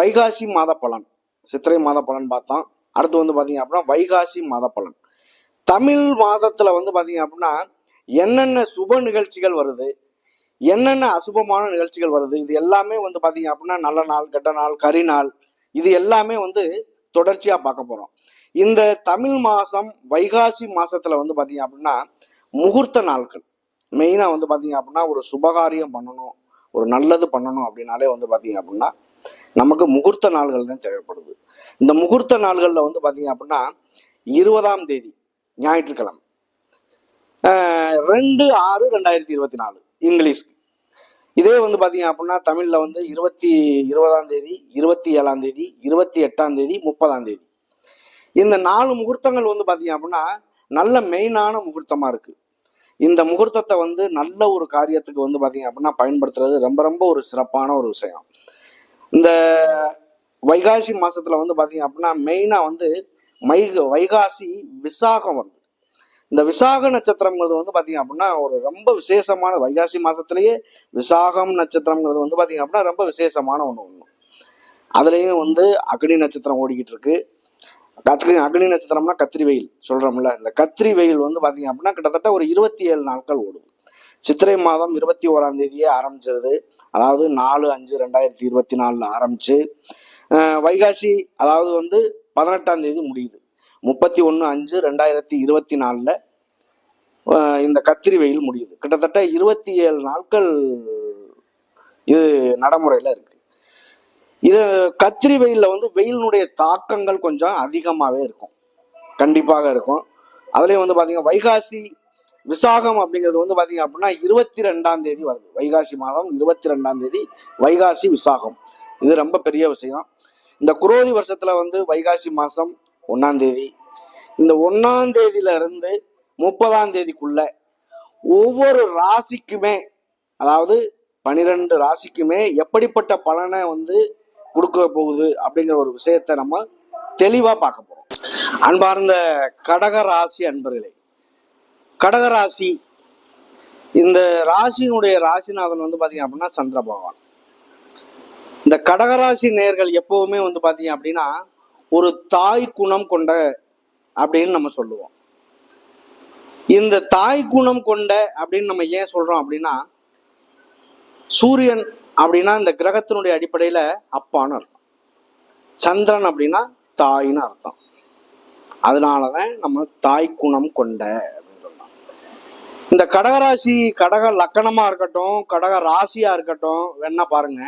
வைகாசி மாத பலன். சித்திரை மாத பலன் பார்த்தோம். அடுத்து வந்து பார்த்தீங்க அப்படின்னா வைகாசி மாத பலன். தமிழ் மாதத்தில் வந்து பார்த்தீங்க அப்படின்னா என்னென்ன சுப நிகழ்ச்சிகள் வருது என்னென்ன அசுபமான நிகழ்ச்சிகள் வருது இது எல்லாமே வந்து பார்த்தீங்க அப்படின்னா நல்ல நாள் கெட்ட நாள் கரி நாள் இது எல்லாமே வந்து தொடர்ச்சியாக பார்க்க போகிறோம் இந்த தமிழ் மாதம் வைகாசி மாதத்தில் வந்து பார்த்தீங்க அப்படின்னா முகூர்த்த நாட்கள். மெயினாக வந்து பார்த்தீங்க அப்படின்னா ஒரு சுபகாரியம் பண்ணணும் ஒரு நல்லது பண்ணணும் அப்படின்னாலே வந்து பார்த்தீங்க அப்படின்னா நமக்கு முகூர்த்த நாள்கள் தான் தேவைப்படுது. இந்த முகூர்த்த நாள்களில் வந்து பார்த்தீங்க அப்படின்னா இருபதாம் தேதி ஞாயிற்றுக்கிழமை. ஆஹ் ரெண்டு ஆறு ரெண்டாயிரத்தி இருபத்தி நாலு இங்கிலீஷ்க்கு இதே வந்து பார்த்தீங்க அப்படின்னா தமிழில் வந்து இருபத்தி இருபதாம் தேதி இருபத்தி ஏழாம் தேதி இருபத்தி எட்டாம் தேதி முப்பதாம் தேதி. இந்த நாலு முகூர்த்தங்கள் வந்து பார்த்தீங்க அப்படின்னா நல்ல மெயினான முகூர்த்தமாக இருக்குது இந்த முகூர்த்தத்தை வந்து நல்ல ஒரு காரியத்துக்கு வந்து பார்த்தீங்க அப்படின்னா பயன்படுத்துறது ரொம்ப ரொம்ப ஒரு சிறப்பான ஒரு விஷயம். இந்த வைகாசி மாசத்துல வந்து பார்த்தீங்க அப்படின்னா மெயினாக வந்து மை வைகாசி விசாகம் வருது. இந்த விசாக நட்சத்திரங்கிறது வந்து பார்த்தீங்க அப்படின்னா ஒரு ரொம்ப விசேஷமான வைகாசி மாசத்திலேயே விசாகம் நட்சத்திரங்கிறது வந்து பார்த்தீங்க அப்படின்னா ரொம்ப விசேஷமான ஒன்று ஒன்று அதுலேயும் வந்து அக்னி நட்சத்திரம் ஓடிக்கிட்டு இருக்கு. கத்திரி அக்னி நட்சத்திரம்னா கத்திரி வெயில் சொல்றோம்ல. இந்த கத்திரி வெயில் வந்து பார்த்தீங்க அப்படின்னா கிட்டத்தட்ட ஒரு இருபத்தி ஏழு நாட்கள் ஓடும். சித்திரை மாதம் இருபத்தி ஓராம் தேதியே ஆரம்பிச்சிருது. அதாவது நாலு அஞ்சு ரெண்டாயிரத்தி இருபத்தி நாலில் ஆரம்பிச்சு வைகாசி அதாவது வந்து பதினெட்டாம் தேதி முடியுது. முப்பத்தி ஒன்று அஞ்சு ரெண்டாயிரத்தி இருபத்தி நாலில் இந்த கத்திரி வெயில் முடியுது. கிட்டத்தட்ட இருபத்தி ஏழு நாட்கள் இது நடைமுறையில் இருக்கு. இது கத்திரி வெயிலில் வந்து வெயிலினுடைய தாக்கங்கள் கொஞ்சம் அதிகமாகவே இருக்கும். கண்டிப்பாக இருக்கும். அதுலேயும் வந்து பார்த்தீங்கன்னா வைகாசி விசாகம் அப்படிங்கிறது வந்து பார்த்தீங்க அப்படின்னா இருபத்தி ரெண்டாம் தேதி வருது. வைகாசி மாதம் இருபத்தி ரெண்டாம் தேதி வைகாசி விசாகம். இது ரொம்ப பெரிய விஷயம். இந்த குரோதி வருஷத்துல வந்து வைகாசி மாதம் ஒன்றாம் தேதி. இந்த ஒன்றாம் தேதியில இருந்து முப்பதாம் தேதிக்குள்ள ஒவ்வொரு ராசிக்குமே அதாவது பனிரெண்டு ராசிக்குமே எப்படிப்பட்ட பலனை வந்து கொடுக்க போகுது அப்படிங்கிற ஒரு விஷயத்தை நம்ம தெளிவா பார்க்க போறோம். அன்பார்ந்த கடக ராசி அன்பர்களே கடகராசி. இந்த ராசியினுடைய ராசிநாதன் வந்து பார்த்தீங்க அப்படின்னா சந்திர பகவான். இந்த கடகராசி நேர்கள் எப்பவுமே வந்து பார்த்தீங்க அப்படின்னா ஒரு தாய் குணம் கொண்ட அப்படின்னு நம்ம சொல்லுவோம். இந்த தாய் குணம் கொண்ட அப்படின்னு நம்ம ஏன் சொல்றோம் அப்படின்னா சூரியன் அப்படின்னா இந்த கிரகத்தினுடைய அடிப்படையில அப்பான்னு அர்த்தம். சந்திரன் அப்படின்னா தாயின்னு அர்த்தம். அதனாலதான் நம்ம தாய் குணம் கொண்ட இந்த கடகராசி கடக லக்கணமா இருக்கட்டும் கடக ராசியா இருக்கட்டும் வேணா பாருங்க.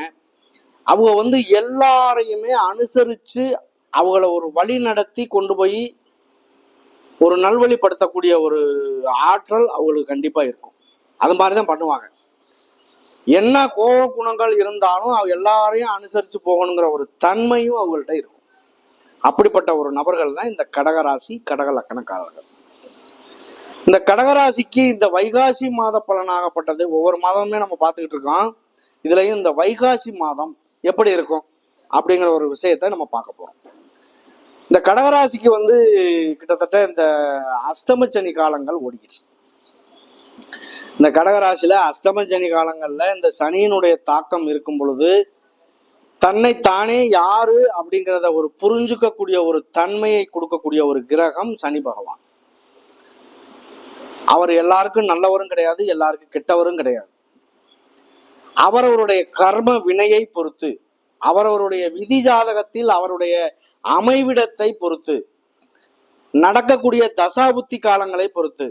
அவங்க வந்து எல்லாரையுமே அனுசரிச்சு அவங்கள ஒரு வழி நடத்தி கொண்டு போய் ஒரு நல்வழிப்படுத்தக்கூடிய ஒரு ஆற்றல் அவங்களுக்கு கண்டிப்பா இருக்கும். அது மாதிரி தான் பண்ணுவாங்க. என்ன கோப குணங்கள் இருந்தாலும் அவங்க எல்லாரையும் அனுசரிச்சு போகணுங்கிற ஒரு தன்மையும் அவங்கள்ட்ட இருக்கும். அப்படிப்பட்ட ஒரு நபர்கள் தான் இந்த கடகராசி கடக லக்கணக்காரர்கள். இந்த கடகராசிக்கு இந்த வைகாசி மாத பலனாகப்பட்டது ஒவ்வொரு மாதமுமே நம்ம பார்த்துக்கிட்டு இருக்கோம். இதுலயும் இந்த வைகாசி மாதம் எப்படி இருக்கும் அப்படிங்கிற ஒரு விஷயத்தை நம்ம பார்க்க போறோம். இந்த கடகராசிக்கு வந்து கிட்டத்தட்ட இந்த அஷ்டமச்சனி காலங்கள் ஓடிக்கிட்டு இந்த கடகராசியில அஷ்டமச்சனி காலங்கள்ல இந்த சனியினுடைய தாக்கம் இருக்கும் பொழுது தன்னை தானே யாரு அப்படிங்கிறத ஒரு புரிஞ்சுக்கக்கூடிய ஒரு தன்மையை கொடுக்கக்கூடிய ஒரு கிரகம் சனி பகவான். அவர் எல்லாருக்கும் நல்லவரும் கிடையாது எல்லாருக்கும் கெட்டவரும் கிடையாது. அவரவருடைய கர்ம வினையை பொறுத்து அவரவருடைய விதி ஜாதகத்தில் அவருடைய அமைவிடத்தை பொறுத்து நடக்கக்கூடிய தசாபுத்தி காலங்களை பொறுத்து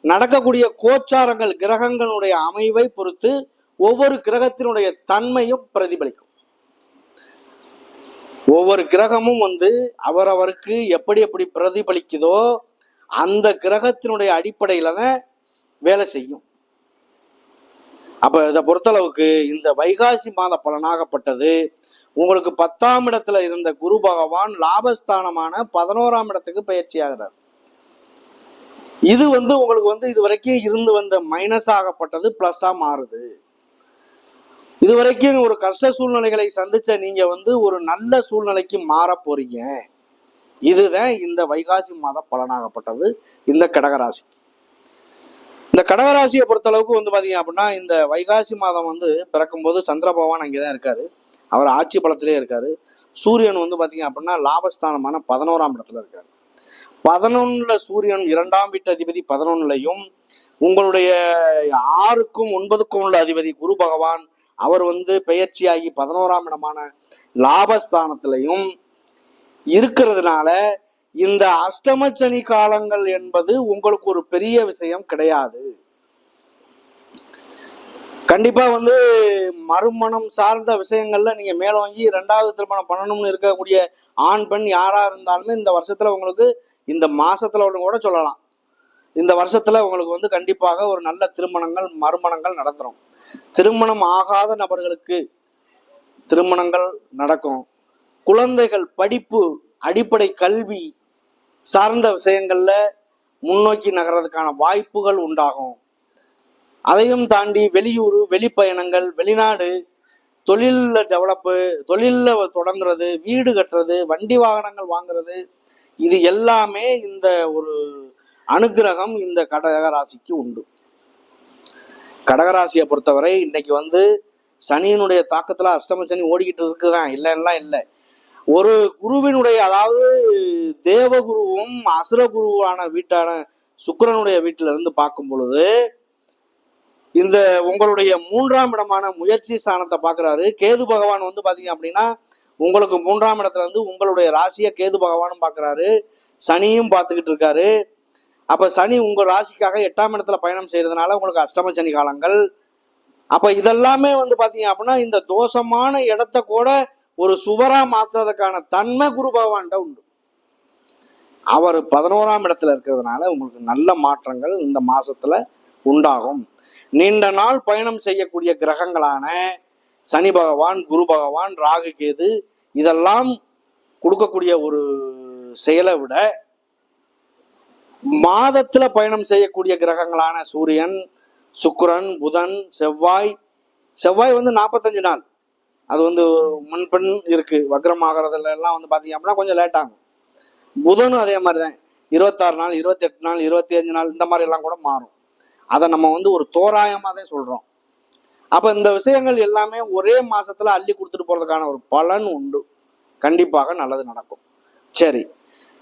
நடக்கக்கூடிய கோச்சாரங்கள் கிரகங்களுடைய அமைவை பொறுத்து ஒவ்வொரு கிரகத்தினுடைய தன்மையும் பிரதிபலிக்கும். ஒவ்வொரு கிரகமும் வந்து அவரவருக்கு எப்படி எப்படி பிரதிபலிக்குதோ அந்த கிரகத்தினுடைய அடிப்படையில தான் வேலை செய்யும். அப்ப இதை பொறுத்தளவுக்கு இந்த வைகாசி மாத பலனாகப்பட்டது. உங்களுக்கு பத்தாம் இடத்துல இருந்த குரு பகவான் லாபஸ்தானமான பதினோராம் இடத்துக்கு பயிற்சி ஆகிறார். இது வந்து உங்களுக்கு வந்து இது வரைக்கும் இருந்து வந்த மைனஸ் ஆகப்பட்டது பிளஸ்ஸா மாறுது. இது வரைக்கும் ஒரு கஷ்ட சூழ்நிலைகளை சந்திச்ச நீங்க வந்து ஒரு நல்ல சூழ்நிலைக்கு மாற போறீங்க. இதுதான் இந்த வைகாசி மாத பலனாகப்பட்டது இந்த கடகராசி இந்த கடகராசியை பொறுத்தளவுக்கு வந்து பார்த்தீங்க அப்படின்னா இந்த வைகாசி மாதம் வந்து பிறக்கும்போது சந்திர பகவான் அங்கேதான் இருக்காரு. அவர் ஆட்சி பலத்திலே இருக்காரு. சூரியன் வந்து பார்த்தீங்க அப்படின்னா லாபஸ்தானமான பதினோராம் இடத்துல இருக்காரு. பதினொன்னுல சூரியன் இரண்டாம் வீட்டு அதிபதி பதினொன்னுலையும் உங்களுடைய ஆறுக்கும் ஒன்பதுக்கும் உள்ள அதிபதி குரு பகவான் அவர் வந்து பெயர்ச்சியாகி பதினோராம் இடமான லாபஸ்தானத்திலையும் இருக்கிறதுனால இந்த அஷ்டமச்சனி காலங்கள் என்பது உங்களுக்கு ஒரு பெரிய விஷயம் கிடையாது. கண்டிப்பா வந்து மறுமணம் சார்ந்த விஷயங்கள்ல நீங்க மேலோங்கி ரெண்டாவது திருமணம் பண்ணணும்னு இருக்கக்கூடிய ஆண் பெண் யாரா இருந்தாலுமே இந்த வருஷத்துல உங்களுக்கு இந்த மாசத்துல ஒன்று கூட சொல்லலாம். இந்த வருஷத்துல உங்களுக்கு வந்து கண்டிப்பாக ஒரு நல்ல திருமணங்கள் மறுமணங்கள் நடத்துறோம். திருமணம் ஆகாத நபர்களுக்கு திருமணங்கள் நடக்கும். குழந்தைகள் படிப்பு அடிப்படை கல்வி சார்ந்த விஷயங்கள்ல முன்னோக்கி நகர்றதுக்கான வாய்ப்புகள் உண்டாகும். அதையும் தாண்டி வெளியூர் வெளிப்பயணங்கள் வெளிநாடு தொழிலில் டெவலப்பு தொழிலில் தொடங்குறது வீடு கட்டுறது வண்டி வாகனங்கள் வாங்குறது இது எல்லாமே இந்த ஒரு அனுக்கிரகம் இந்த கடகராசிக்கு உண்டு. கடகராசியை பொறுத்தவரை இன்னைக்கு வந்து சனியினுடைய தாக்கத்தில் அஷ்டம சனி ஓடிக்கிட்டு இருக்குதான். இல்லைன்னா இல்லை. ஒரு குருவினுடைய அதாவது தேவகுருவும் அசுரகுருவான வீட்டான சுக்கிரனுடைய வீட்டில இருந்து பார்க்கும் பொழுது இந்த உங்களுடைய மூன்றாம் இடமான முயற்சி ஸ்தானத்தை பார்க்குறாரு. கேது பகவான் வந்து பார்த்தீங்க அப்படின்னா உங்களுக்கு மூன்றாம் இடத்துல இருந்து உங்களுடைய ராசியை கேது பகவானும் பார்க்குறாரு. சனியும் பார்த்துக்கிட்டு இருக்காரு. அப்போ சனி உங்கள் ராசிக்காக எட்டாம் இடத்துல பயணம் செய்யறதுனால உங்களுக்கு அஷ்டம சனி காலங்கள். அப்போ இதெல்லாமே வந்து பார்த்தீங்க அப்படின்னா இந்த தோஷமான இடத்த கூட ஒரு சுவரா மாத்துறதுக்கான தன்மை குரு பகவான்கிட்ட உண்டு. அவர் பதினோராம் இடத்துல இருக்கிறதுனால உங்களுக்கு நல்ல மாற்றங்கள் இந்த மாசத்துல உண்டாகும். நீண்ட நாள் பயணம் செய்யக்கூடிய கிரகங்களான சனி பகவான் குரு பகவான் ராகு கேது இதெல்லாம் கொடுக்கக்கூடிய ஒரு செயலை விட மாதத்துல பயணம் செய்யக்கூடிய கிரகங்களான சூரியன் சுக்கிரன் புதன் செவ்வாய் செவ்வாய் வந்து நாற்பத்தஞ்சு நாள். அது வந்து முன்பெண் இருக்கு. வக்ரமாகறதுல எல்லாம் வந்து பாத்தீங்க அப்படின்னா கொஞ்சம் லேட் ஆகும். புதனும் அதே மாதிரி தான் இருபத்தாறு நாள் இருபத்தெட்டு நாள் இருபத்தி அஞ்சு நாள் இந்த மாதிரி எல்லாம் கூட மாறும். அதை நம்ம வந்து ஒரு தோராயமாக தான் சொல்றோம். அப்போ இந்த விஷயங்கள் எல்லாமே ஒரே மாசத்துல அள்ளி கொடுத்துட்டு போறதுக்கான ஒரு பலன் உண்டு. கண்டிப்பாக நல்லது நடக்கும். சரி.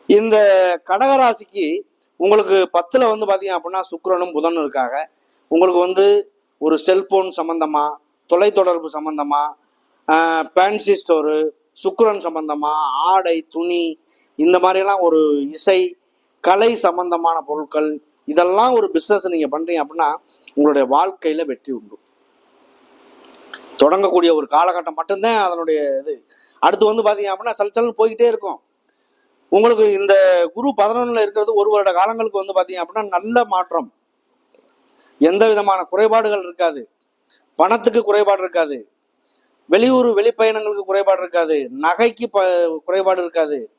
இந்த கடகராசிக்கு உங்களுக்கு பத்துல வந்து பாத்தீங்க அப்படின்னா சுக்கரனும் புதனும் இருக்காங்க. உங்களுக்கு வந்து ஒரு செல்போன் சம்பந்தமா தொலைத்தொடர்பு சம்பந்தமா பேன்சி ஸ்டோரு சுக்கரன் சம்பந்தமா ஆடை துணி இந்த மாதிரிலாம் ஒரு இசை கலை சம்பந்தமான பொருட்கள் இதெல்லாம் ஒரு பிஸ்னஸ் நீங்கள் பண்ணுறீங்க அப்படின்னா உங்களுடைய வாழ்க்கையில் வெற்றி உண்டு. தொடங்கக்கூடிய ஒரு காலகட்டம் மட்டும்தான் அதனுடைய இது. அடுத்து வந்து பார்த்தீங்க அப்படின்னா சல் சல் போய்கிட்டே இருக்கும். உங்களுக்கு இந்த குரு பதினொன்றில் இருக்கிறது ஒரு வருட காலங்களுக்கு வந்து பார்த்தீங்க அப்படின்னா நல்ல மாற்றம். எந்த விதமான குறைபாடுகள் இருக்காது. பணத்துக்கு குறைபாடு இருக்காது. வெளியூர் வெளிப்பயணங்களுக்கு குறைபாடு இருக்காது. நகைக்கு ப குறைபாடு இருக்காது.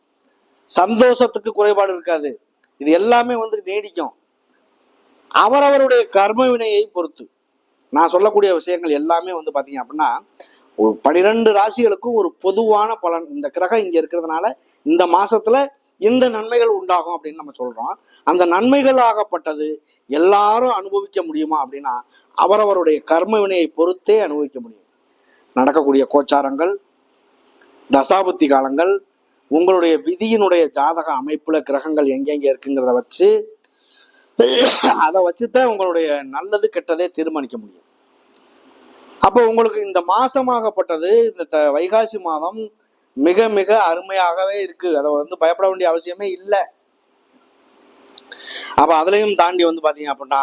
சந்தோஷத்துக்கு குறைபாடு இருக்காது. இது எல்லாமே வந்து நீடிக்கும். அவரவருடைய கர்ம வினையை பொறுத்து. நான் சொல்லக்கூடிய விஷயங்கள் எல்லாமே வந்து பாத்தீங்க அப்படின்னா ஒரு பனிரெண்டு ராசிகளுக்கும் ஒரு பொதுவான பலன். இந்த கிரகம் இங்க இருக்கிறதுனால இந்த மாசத்துல இந்த நன்மைகள் உண்டாகும் அப்படின்னு நம்ம சொல்றோம். அந்த நன்மைகள் ஆகப்பட்டது எல்லாரும் அனுபவிக்க முடியுமா அப்படின்னா அவரவருடைய கர்ம வினையை பொறுத்தே அனுபவிக்க முடியும். நடக்கக்கூடிய கோச்சாரங்கள் தசாபுத்தி காலங்கள் உங்களுடைய விதியினுடைய ஜாதக அமைப்புல கிரகங்கள் எங்கெங்கே இருக்குங்கிறத வச்சு அதை வச்சு தான் உங்களுடைய நல்லது கெட்டதே தீர்மானிக்க முடியும். அப்போ உங்களுக்கு இந்த மாசமாகப்பட்டது இந்த த- வைகாசி மாதம் மிக மிக அருமையாகவே இருக்கு. அதை வந்து பயப்பட வேண்டிய அவசியமே இல்லை. அப்ப அதுலயும் தாண்டி வந்து பாத்தீங்க அப்படின்னா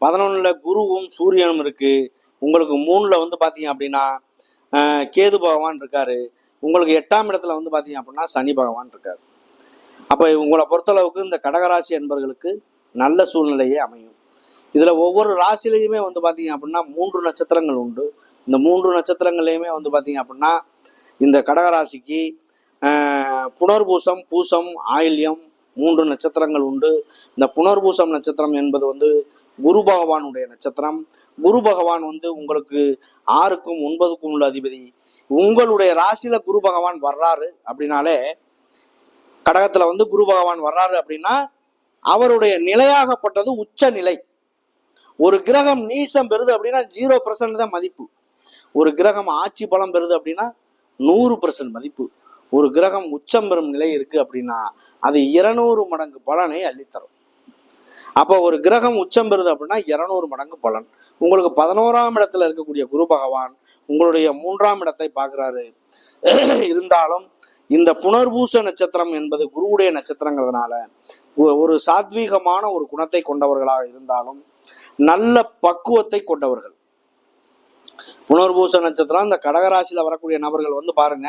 பதினொன்னுல குருவும் சூரியனும் இருக்கு. உங்களுக்கு மூணுல வந்து பாத்தீங்க அப்படின்னா கேது பகவான் இருக்காரு. உங்களுக்கு எட்டாம் இடத்துல வந்து பார்த்தீங்க அப்படின்னா சனி பகவான் இருக்காரு. அப்போ உங்களை பொறுத்தளவுக்கு இந்த கடகராசி என்பவர்களுக்கு நல்ல சூழ்நிலையே அமையும். இதில் ஒவ்வொரு ராசிலையுமே வந்து பார்த்தீங்க அப்படின்னா மூன்று நட்சத்திரங்கள் உண்டு. இந்த மூன்று நட்சத்திரங்கள்லையுமே வந்து பார்த்தீங்க அப்படின்னா இந்த கடகராசிக்கு புனர்பூசம் பூசம் ஆயில்யம் மூன்று நட்சத்திரங்கள் உண்டு. இந்த புனர்பூசம் நட்சத்திரம் என்பது வந்து குரு பகவானுடைய நட்சத்திரம். குரு பகவான் வந்து உங்களுக்கு ஆறுக்கும் ஒன்பதுக்கும் உள்ள அதிபதி. உங்களுடைய ராசியில குரு பகவான் வர்றாரு அப்படின்னாலே கடகத்துல வந்து குரு பகவான் வர்றாரு அப்படின்னா அவருடைய நிலையாகப்பட்டது உச்ச நிலை. ஒரு கிரகம் நீசம் பெறுது அப்படின்னா ஜீரோ பர்சன்ட் தான் மதிப்பு. ஒரு கிரகம் ஆட்சி பலம் பெறுது அப்படின்னா நூறு பர்சன்ட் மதிப்பு. ஒரு கிரகம் உச்சம் பெறும் நிலை இருக்கு அப்படின்னா அது இருநூறு மடங்கு பலனை அள்ளித்தரும். அப்போ ஒரு கிரகம் உச்சம் பெறுது அப்படின்னா இருநூறு மடங்கு பலன். உங்களுக்கு பதினோராம் இடத்துல இருக்கக்கூடிய குரு பகவான் உங்களுடைய மூன்றாம் இடத்தை பார்க்குறாரு. இருந்தாலும் இந்த புனர்பூச நட்சத்திரம் என்பது குருவுடைய நட்சத்திரங்கிறதுனால ஒரு சாத்வீகமான ஒரு குணத்தை கொண்டவர்களாக இருந்தாலும் நல்ல பக்குவத்தை கொண்டவர்கள். புனர்பூச நட்சத்திரம் இந்த கடகராசியில வரக்கூடிய நபர்கள் வந்து பாருங்க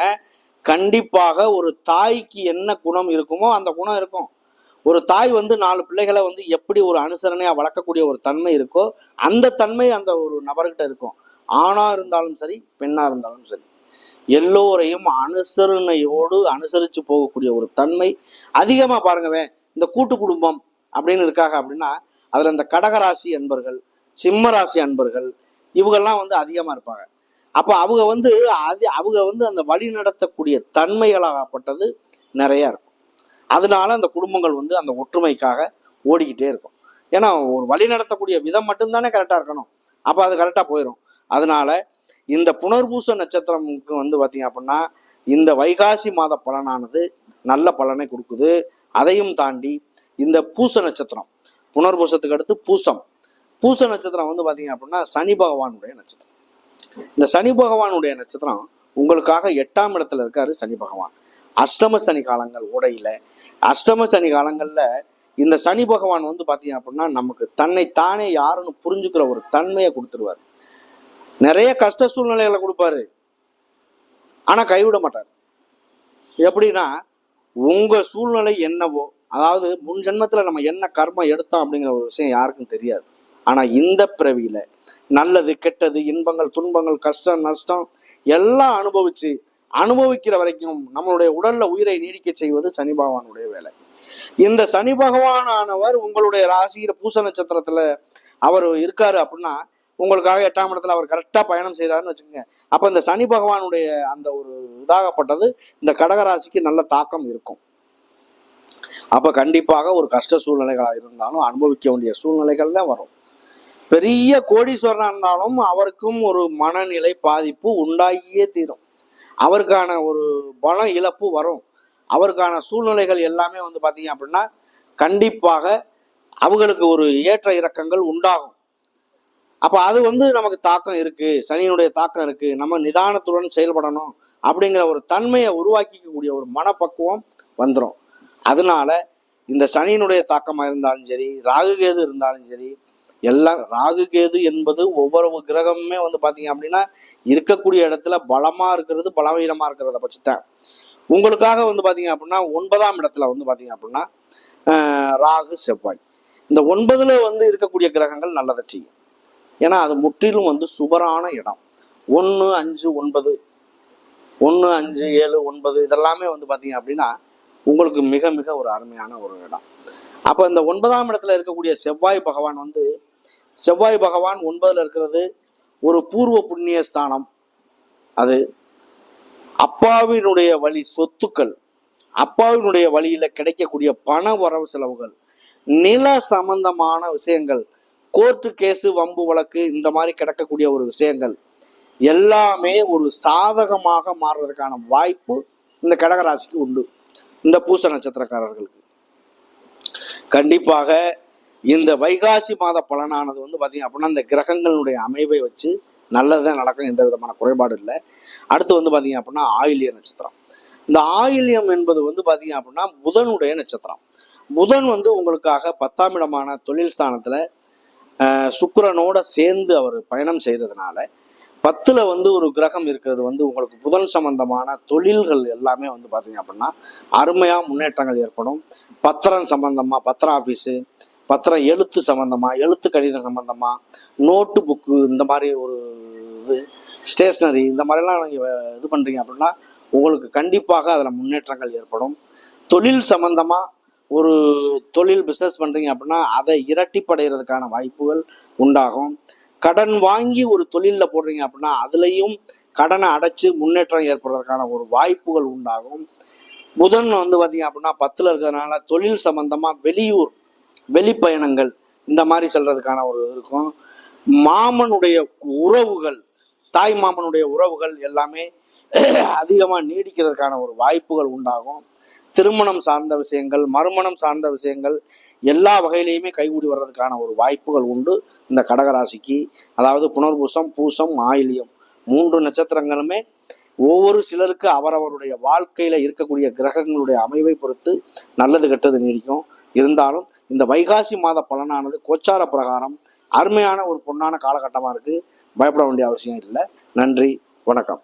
கண்டிப்பாக ஒரு தாய்க்கு என்ன குணம் இருக்குமோ அந்த குணம் இருக்கும். ஒரு தாய் வந்து நாலு பிள்ளைகளை வந்து எப்படி ஒரு அனுசரணையா வளர்க்கக்கூடிய ஒரு தன்மை இருக்கோ அந்த தன்மை அந்த ஒரு நபர்கிட்ட இருக்கும். ஆணா இருந்தாலும் சரி பெண்ணா இருந்தாலும் சரி. எல்லோரையும் அனுசரணையோடு அனுசரித்து போகக்கூடிய ஒரு தன்மை. அதிகமாக பாருங்கவே இந்த கூட்டு குடும்பம் அப்படின்னு இருக்காங்க அப்படின்னா அதில் இந்த கடகராசி அன்பர்கள் சிம்மராசி அன்பர்கள் இவங்கெல்லாம் வந்து அதிகமாக இருப்பாங்க. அப்போ அவங்க வந்து அது அவங்க வந்து அந்த வழி நடத்தக்கூடிய தன்மைகளாகப்பட்டது நிறையா இருக்கும். அதனால அந்த குடும்பங்கள் வந்து அந்த ஒற்றுமைக்காக ஓடிக்கிட்டே இருக்கும். ஏன்னா ஒரு வழி நடத்தக்கூடிய விதம் மட்டும்தானே கரெக்டாக இருக்கணும். அப்போ அது கரெக்டாக போயிடும் அதனால இந்த புனர்பூச நட்சத்திரமுக்கு வந்து பார்த்தீங்க அப்படின்னா இந்த வைகாசி மாத பலனானது நல்ல பலனை கொடுக்குது. அதையும் தாண்டி இந்த பூச நட்சத்திரம் புனர்பூசத்துக்கு அடுத்து பூசம். பூச நட்சத்திரம் வந்து பார்த்தீங்க அப்படின்னா சனி பகவானுடைய நட்சத்திரம். இந்த சனி பகவானுடைய நட்சத்திரம் உங்களுக்காக எட்டாம் இடத்துல இருக்காரு சனி பகவான். அஷ்டம சனி காலங்கள் உடையில. அஷ்டம சனி காலங்கள்ல இந்த சனி பகவான் வந்து பார்த்தீங்க அப்படின்னா நமக்கு தன்னை தானே யாருன்னு புரிஞ்சுக்கிற ஒரு தன்மையை கொடுத்துருவார். நிறைய கஷ்ட சூழ்நிலைகளை கொடுப்பாரு. ஆனா கைவிட மாட்டார். எப்படின்னா உங்க சூழ்நிலை என்னவோ அதாவது முன் ஜென்மத்துல நம்ம என்ன கர்மம் எடுத்தோம் அப்படிங்கிற ஒரு விஷயம் யாருக்கும் தெரியாது. ஆனா இந்த பிறவியில நல்லது கெட்டது இன்பங்கள் துன்பங்கள் கஷ்டம் நஷ்டம் எல்லாம் அனுபவிச்சு அனுபவிக்கிற வரைக்கும் நம்மளுடைய உடல்ல உயிரை நீடிக்க செய்வது சனி பகவானுடைய வேலை. இந்த சனி பகவானானவர் உங்களுடைய ராசியில பூச நட்சத்திரத்துல அவர் இருக்காரு அப்படின்னா உங்களுக்காக எட்டாம் இடத்துல அவர் கரெக்டா பயணம் செய்யறாருன்னு வச்சுக்கோங்க. அப்ப இந்த சனி பகவானுடைய அந்த ஒரு இதாகப்பட்டது இந்த கடகராசிக்கு நல்ல தாக்கம் இருக்கும். அப்ப கண்டிப்பாக ஒரு கஷ்ட சூழ்நிலைகளாக இருந்தாலும் அனுபவிக்க வேண்டிய சூழ்நிலைகள் தான் வரும். பெரிய கோடீஸ்வரனா இருந்தாலும் அவருக்கும் ஒரு மனநிலை பாதிப்பு உண்டாகியே தீரும். அவருக்கான ஒரு பலம் இழப்பு வரும். அவருக்கான சூழ்நிலைகள் எல்லாமே வந்து பார்த்தீங்க அப்படின்னா கண்டிப்பாக அவங்களுக்கு ஒரு ஏற்ற இறக்கங்கள் உண்டாகும். அப்போ அது வந்து நமக்கு தாக்கம் இருக்குது சனியினுடைய தாக்கம் இருக்குது நம்ம நிதானத்துடன் செயல்படணும் அப்படிங்கிற ஒரு தன்மையை உருவாக்கிக்கக்கூடிய ஒரு மனப்பக்குவம் வந்துடும் அதனால இந்த சனியினுடைய தாக்கமாக இருந்தாலும் சரி ராகுகேது இருந்தாலும் சரி எல்லாம் ராகு கேது என்பது ஒவ்வொரு கிரகமுமே வந்து பார்த்தீங்க அப்படின்னா இருக்கக்கூடிய இடத்துல பலமா இருக்கிறது பலவீனமா இருக்கிறத பட்சத்தான் உங்களுக்காக வந்து பார்த்தீங்க அப்படின்னா ஒன்பதாம் இடத்துல வந்து பார்த்தீங்க அப்படின்னா ராகு செவ்வாய். இந்த ஒன்பதுல வந்து இருக்கக்கூடிய கிரகங்கள் நல்லதை செய்யும். ஏன்னா அது முற்றிலும் வந்து சுபரான இடம். ஒன்று அஞ்சு ஒன்பது. ஒன்று அஞ்சு ஏழு ஒன்பது இதெல்லாமே வந்து பார்த்தீங்க அப்படின்னா உங்களுக்கு மிக மிக ஒரு அருமையான ஒரு இடம். அப்போ இந்த ஒன்பதாம் இடத்துல இருக்கக்கூடிய செவ்வாய் பகவான் வந்து செவ்வாய் பகவான் ஒன்பதுல இருக்கிறது ஒரு பூர்வ புண்ணிய ஸ்தானம். அது அப்பாவினுடைய வழி சொத்துக்கள் அப்பாவினுடைய வழியில கிடைக்கக்கூடிய பண வரவு செலவுகள் நில சம்பந்தமான விஷயங்கள் கோர்ட்டு கேஸு வம்பு வழக்கு இந்த மாதிரி கிடக்கக்கூடிய ஒரு விஷயங்கள் எல்லாமே ஒரு சாதகமாக மாறுறதுக்கான வாய்ப்பு இந்த கடகராசிக்கு உண்டு. இந்த பூச நட்சத்திரக்காரர்களுக்கு. கண்டிப்பாக இந்த வைகாசி மாத பலனானது வந்து பார்த்தீங்க அப்படின்னா இந்த கிரகங்களுடைய அமைவை வச்சு நல்லதுதான் நடக்கும் எந்த விதமான குறைபாடு இல்லை. அடுத்து வந்து பார்த்தீங்க அப்படின்னா ஆயிலிய நட்சத்திரம். இந்த ஆயில்யம் என்பது வந்து பார்த்தீங்க அப்படின்னா புதனுடைய நட்சத்திரம். புதன் வந்து உங்களுக்காக பத்தாம் இடமான தொழில் ஸ்தானத்தில் சுக்கரனோட சேர்ந்து அவர் பயணம் செய்கிறதுனால பத்தில் வந்து ஒரு கிரகம் இருக்கிறது வந்து உங்களுக்கு புதன் சம்பந்தமான தொழில்கள் எல்லாமே வந்து பார்த்தீங்க அப்படின்னா அருமையாக முன்னேற்றங்கள் ஏற்படும். பத்திரம் சம்பந்தமாக பத்திர ஆஃபீஸு பத்திரம் எழுத்து சம்பந்தமா எழுத்து கடிதம் சம்பந்தமா நோட்டு புக்கு இந்த மாதிரி ஒரு இது ஸ்டேஷ்னரி இந்த மாதிரிலாம் நீங்கள் இது பண்ணுறீங்க அப்படின்னா உங்களுக்கு கண்டிப்பாக அதில் முன்னேற்றங்கள் ஏற்படும். தொழில் சம்மந்தமாக ஒரு தொழில் பிஸ்னஸ் பண்ணுறீங்க அப்படின்னா அதை இரட்டிப்படைகிறதுக்கான வாய்ப்புகள் உண்டாகும். கடன் வாங்கி ஒரு தொழிலில் போடுறீங்க அப்படின்னா அதுலேயும் கடனை அடைச்சி முன்னேற்றம் ஏற்படுறதுக்கான ஒரு வாய்ப்புகள் உண்டாகும். புதன் வந்து பார்த்தீங்க அப்படின்னா பத்தில் இருக்கிறதுனால தொழில் சம்பந்தமாக வெளியூர் வெளிப்பயணங்கள் இந்த மாதிரி செல்றதுக்கான ஒரு இருக்கும். மாமனுடைய உறவுகள் தாய் மாமனுடைய உறவுகள் எல்லாமே அதிகமாக நீடிக்கிறதுக்கான ஒரு வாய்ப்புகள் உண்டாகும். திருமணம் சார்ந்த விஷயங்கள் மறுமணம் சார்ந்த விஷயங்கள் எல்லா வகையிலையுமே கைகூடி வர்றதுக்கான ஒரு வாய்ப்புகள் உண்டு. இந்த கடகராசிக்கு அதாவது புனர்பூசம் பூசம் ஆயிலியம் மூன்று நட்சத்திரங்களுமே ஒவ்வொரு சிலருக்கு அவரவருடைய வாழ்க்கையில இருக்கக்கூடிய கிரகங்களுடைய அமைவை பொறுத்து நல்லது கெட்டது நீடிக்கும். இருந்தாலும் இந்த வைகாசி மாத பலனானது கோச்சார பிரகாரம் அருமையான ஒரு பொன்னான காலகட்டமாக இருக்கு. பயப்பட வேண்டிய அவசியம் இல்லை. நன்றி வணக்கம்.